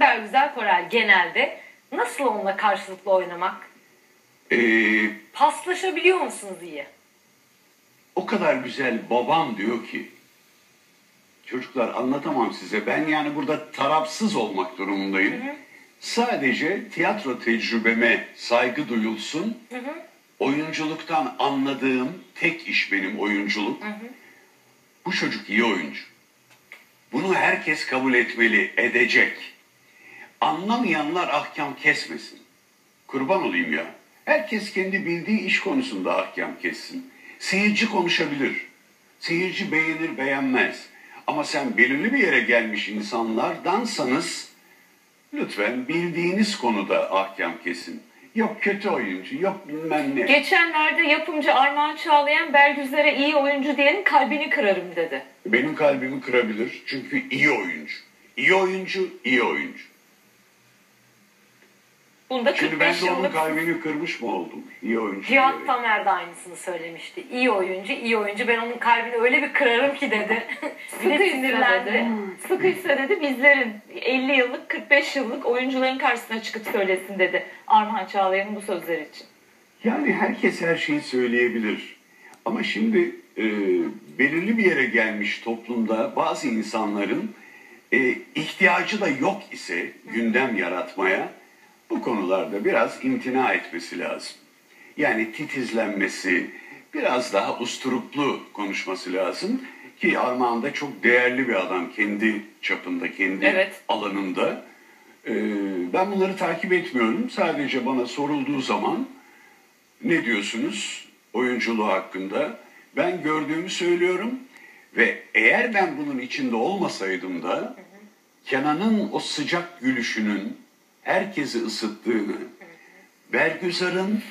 Bergüzel Korel genelde nasıl onunla karşılıklı oynamak? Ee, Paslaşabiliyor musunuz iyi? o kadar güzel babam diyor ki çocuklar anlatamam size ben yani burada tarafsız olmak durumundayım. Sadece tiyatro tecrübeme saygı duyulsun. Oyunculuktan anladığım tek iş benim oyunculuk. Bu çocuk iyi oyuncu. Bunu herkes kabul etmeli, edecek. Anlamayanlar ahkam kesmesin. Kurban olayım ya. Herkes kendi bildiği iş konusunda ahkam kessin. Seyirci konuşabilir. Seyirci beğenir beğenmez. Ama sen belirli bir yere gelmiş insanlardansanız lütfen bildiğiniz konuda ahkam kesin. Yok kötü oyuncu, yok bilmem ne. Geçenlerde yapımcı Armağan Çağlayan Bergüzler'e iyi oyuncu diyenin kalbini kırarım dedi. Benim kalbimi kırabilir çünkü iyi oyuncu. İyi oyuncu, iyi oyuncu. Bunda Şimdi ben 45 de onun yıllık kalbini kırmış mı oldum? İyi oyuncu. Cihat diyerek. Tamer de aynısını söylemişti. İyi oyuncu, iyi oyuncu. Ben onun kalbini öyle bir kırarım ki dedi. bir de Sıkıysa sinirlendi. dedi. Sıkıysa dedi bizlerin 50 yıllık 45 yıllık oyuncuların karşısına çıkıp söylesin dedi. Armağan Çağlayan'ın bu sözleri için. Yani herkes her şeyi söyleyebilir. Ama şimdi e, belirli bir yere gelmiş toplumda bazı insanların e, ihtiyacı da yok ise gündem yaratmaya bu konularda biraz imtina etmesi lazım. Yani titizlenmesi, biraz daha usturuplu konuşması lazım ki Armağan da çok değerli bir adam kendi çapında, kendi Evet. alanında. E, ben bunları takip etmiyorum. Sadece bana sorulduğu zaman ne diyorsunuz oyunculuğu hakkında? Ben gördüğümü söylüyorum ve eğer ben bunun içinde olmasaydım da Kenan'ın o sıcak gülüşünün herkesi ısıttığını, Bergüzar'ın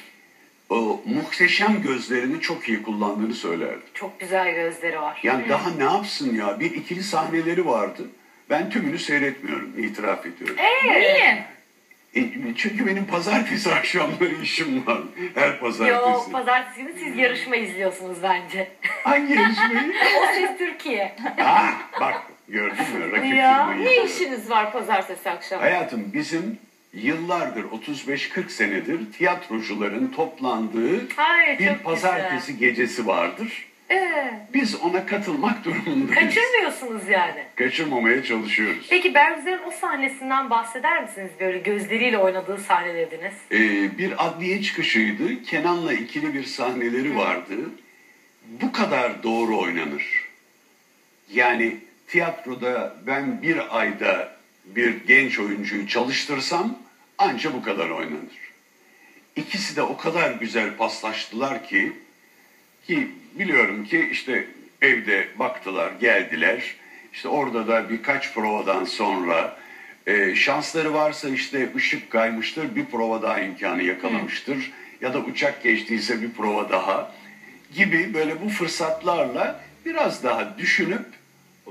o muhteşem gözlerini çok iyi kullandığını söylerdim. Çok güzel gözleri var. Yani daha ne yapsın ya? Bir ikili sahneleri vardı. Ben tümünü seyretmiyorum, itiraf ediyorum. Niye? E, Çünkü benim pazartesi akşamları işim var. Her pazartesi. Yo, pazartesi günü siz yarışma izliyorsunuz bence. Hangi yarışmayı? o Ses Türkiye. ah bak gördün mü rakip Ya, firmayı. Ne işiniz var pazartesi akşam? Hayatım bizim yıllardır 35-40 senedir tiyatrocuların toplandığı Ay, bir çok pazartesi gecesi vardır. Ee, Biz ona katılmak durumundayız. kaçırmıyorsunuz yani. Kaçırmamaya çalışıyoruz. Peki Bergüzer'in o sahnesinden bahseder misiniz? Böyle gözleriyle oynadığı sahne dediniz. Ee, bir adliye çıkışıydı. Kenan'la ikili bir sahneleri vardı. Bu kadar doğru oynanır. Yani tiyatroda ben bir ayda bir genç oyuncuyu çalıştırsam anca bu kadar oynanır. İkisi de o kadar güzel paslaştılar ki ki biliyorum ki işte evde baktılar, geldiler. İşte orada da birkaç provadan sonra e, şansları varsa işte ışık kaymıştır, bir prova daha imkanı yakalamıştır. Ya da uçak geçtiyse bir prova daha gibi böyle bu fırsatlarla biraz daha düşünüp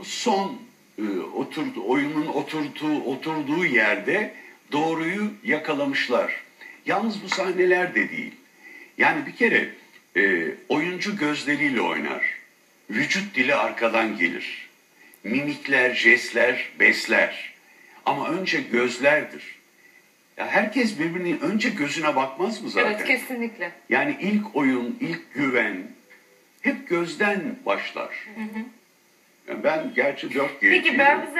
son e, oturdu, oyunun oturduğu, oturduğu yerde doğruyu yakalamışlar. Yalnız bu sahneler de değil. Yani bir kere e, oyuncu gözleriyle oynar. Vücut dili arkadan gelir. Mimikler, jestler besler. Ama önce gözlerdir. Ya herkes birbirinin önce gözüne bakmaz mı zaten? Evet kesinlikle. Yani ilk oyun, ilk güven hep gözden başlar. Yani ben gerçi dört Peki gençim. Bergüzer